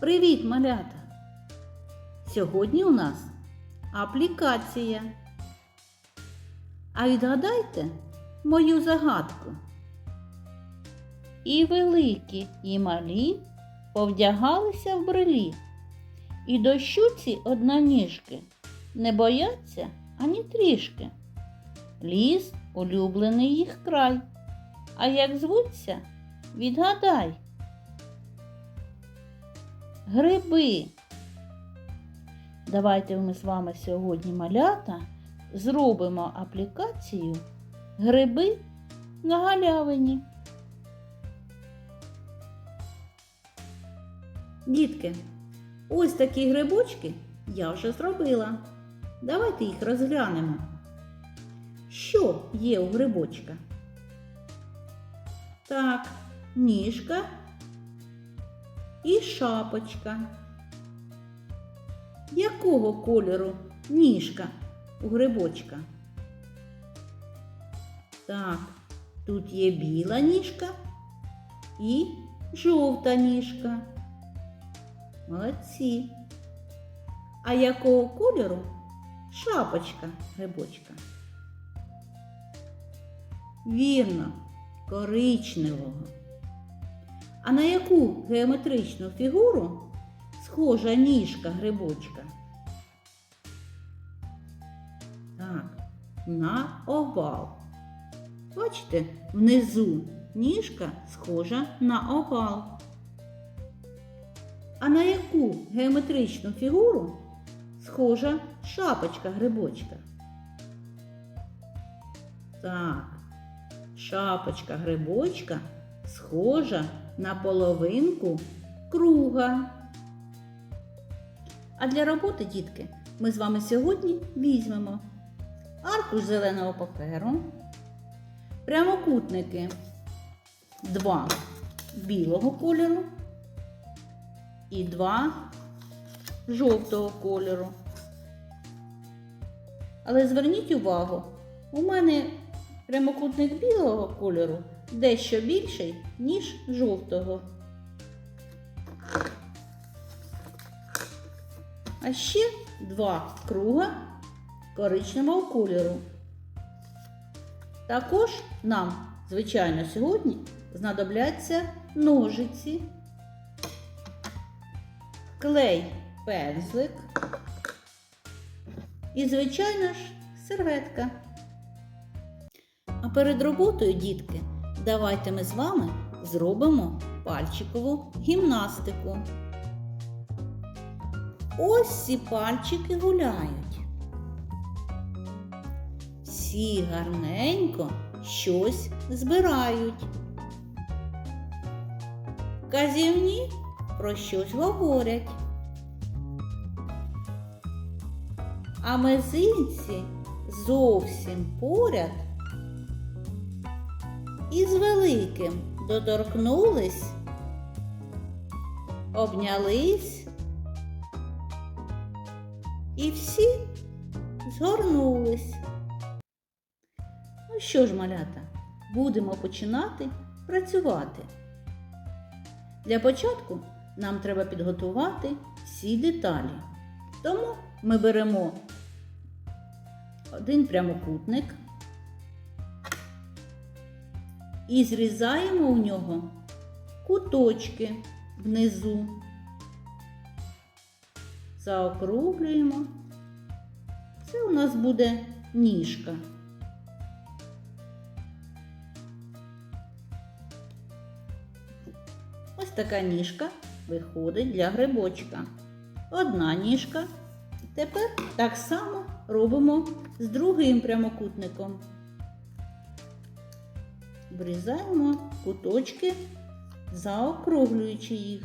Привіт, малята! Сьогодні у нас аплікація. А відгадайте мою загадку. І великі, і малі повдягалися в брелі, і дощу ці одноніжки не бояться ані трішки. Ліс улюблений їх край. А як звуться, відгадай. Гриби. Давайте ми з вами сьогодні малята зробимо аплікацію Гриби на галявині. Дітки, ось такі грибочки я вже зробила. Давайте їх розглянемо. Що є у грибочка? Так, ніжка і шапочка. Якого кольору ніжка у грибочка? Так, тут є біла ніжка і жовта ніжка. Молодці. А якого кольору шапочка грибочка? Вірно, коричневого. А на яку геометричну фігуру схожа ніжка грибочка? Так, на овал. Бачите, внизу ніжка схожа на овал. А на яку геометричну фігуру схожа шапочка грибочка? Так, шапочка грибочка схожа на половинку круга. А для роботи, дітки, ми з вами сьогодні візьмемо аркуш зеленого паперу, прямокутники два білого кольору і два жовтого кольору. Але зверніть увагу, у мене прямокутник білого кольору дещо більший, ніж жовтого. А ще два круга коричневого кольору. Також нам, звичайно, сьогодні знадобляться ножиці, клей пензлик і, звичайно ж, серветка. А перед роботою, дітки, давайте ми з вами зробимо пальчикову гімнастику. Ось ці пальчики гуляють. Всі гарненько щось збирають. Казівні про щось говорять. А мизинці зовсім поряд і з великим доторкнулись, обнялись і всі згорнулись. Ну що ж, малята, будемо починати працювати. Для початку нам треба підготувати всі деталі. Тому ми беремо один прямокутник і зрізаємо у нього куточки внизу. Заокруглюємо. Це у нас буде ніжка. Ось така ніжка виходить для грибочка. Одна ніжка. Тепер так само робимо з другим прямокутником. Врізаємо куточки, заокруглюючи їх.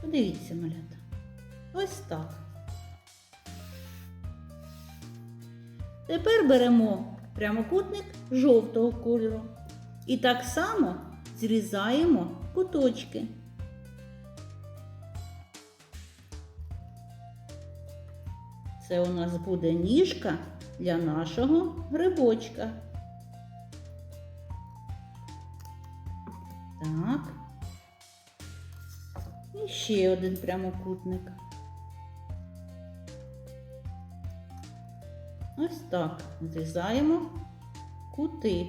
Подивіться, малята. Ось так. Тепер беремо прямокутник жовтого кольору і так само зрізаємо куточки. Це у нас буде ніжка для нашого грибочка. Так. І ще один прямокутник. Ось так зрізаємо кути.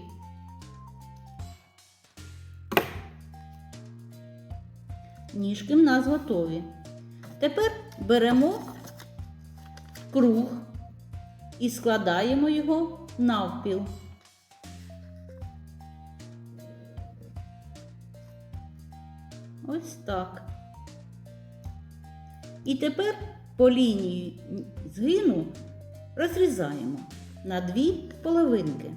Ніжки в нас готові. Тепер беремо круг і складаємо його навпіл. Ось так. І тепер по лінії згину розрізаємо на дві половинки.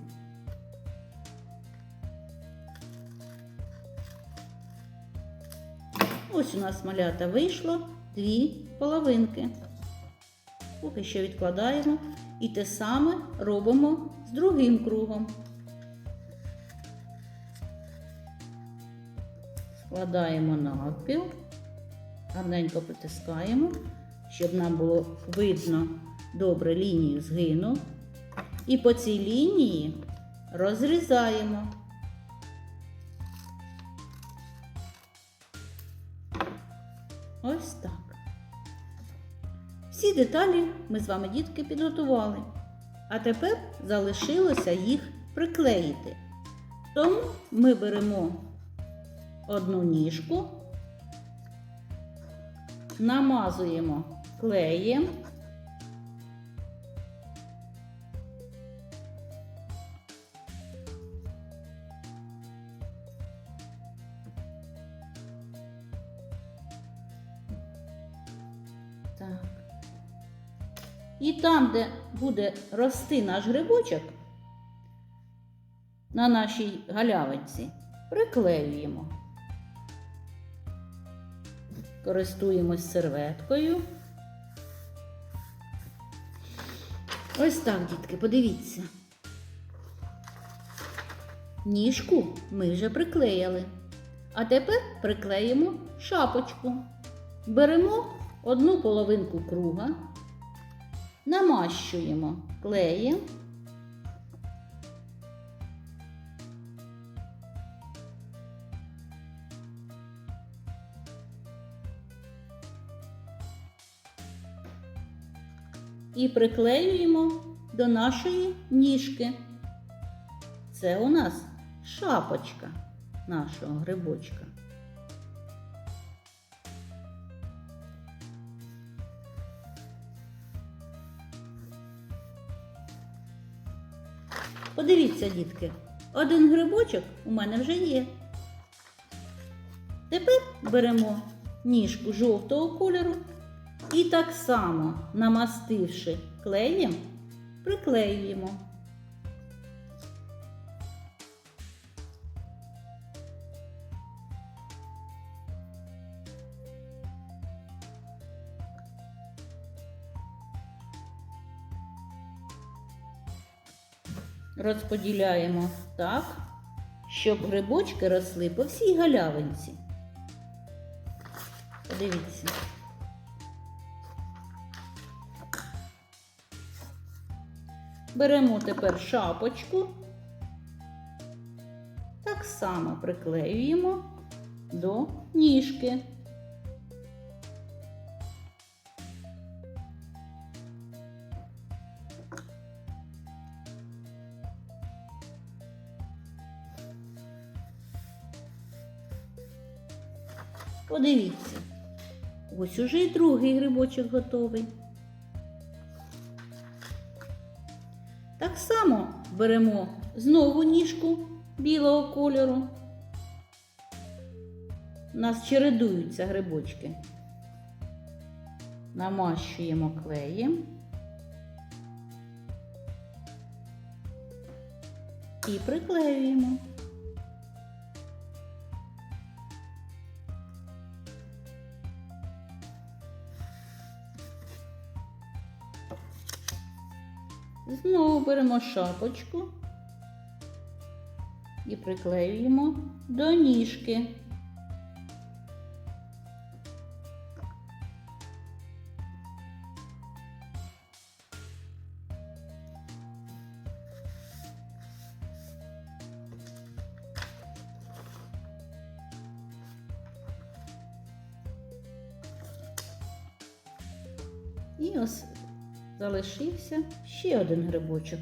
Ось у нас малята вийшло дві половинки. Поки що відкладаємо і те саме робимо з другим кругом. Складаємо навпіл, гарненько притискаємо, щоб нам було видно добре лінію згину. І по цій лінії розрізаємо. Ось так. Всі деталі ми з вами, дітки, підготували. А тепер залишилося їх приклеїти. Тому ми беремо одну ніжку, намазуємо клеєм. Де буде рости наш грибочок, на нашій галявинці, приклеюємо. Користуємось серветкою. Ось так, дітки, подивіться. Ніжку ми вже приклеїли. А тепер приклеїмо шапочку. Беремо одну половинку круга, намащуємо клеєм. І приклеюємо до нашої ніжки. Це у нас шапочка нашого грибочка. Подивіться, дітки, один грибочок у мене вже є. Тепер беремо ніжку жовтого кольору і так само, намастивши клеєм, приклеюємо. Розподіляємо так, щоб грибочки росли по всій галявинці. Подивіться. Беремо тепер шапочку, так само приклеюємо до ніжки. Подивіться, ось уже і другий грибочок готовий. Так само беремо знову ніжку білого кольору. У нас чередуються грибочки. Намащуємо клеєм і приклеюємо. Знову беремо шапочку і приклеюємо до ніжки. І ось залишився ще один грибочок.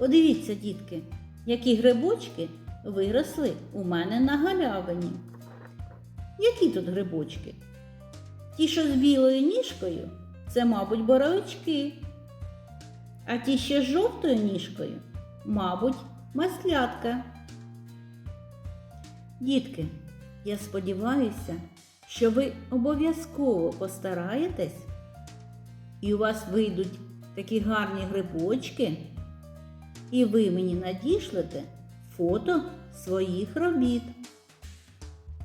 Подивіться, дітки, які грибочки виросли у мене на галявині. Які тут грибочки? Ті, що з білою ніжкою, це, мабуть, боровички. А ті, що з жовтою ніжкою, мабуть, маслятка. Дітки, я сподіваюся, що ви обов'язково постараєтесь, і у вас вийдуть такі гарні грибочки, і ви мені надішлете фото своїх робіт.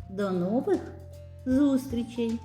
До нових зустрічей!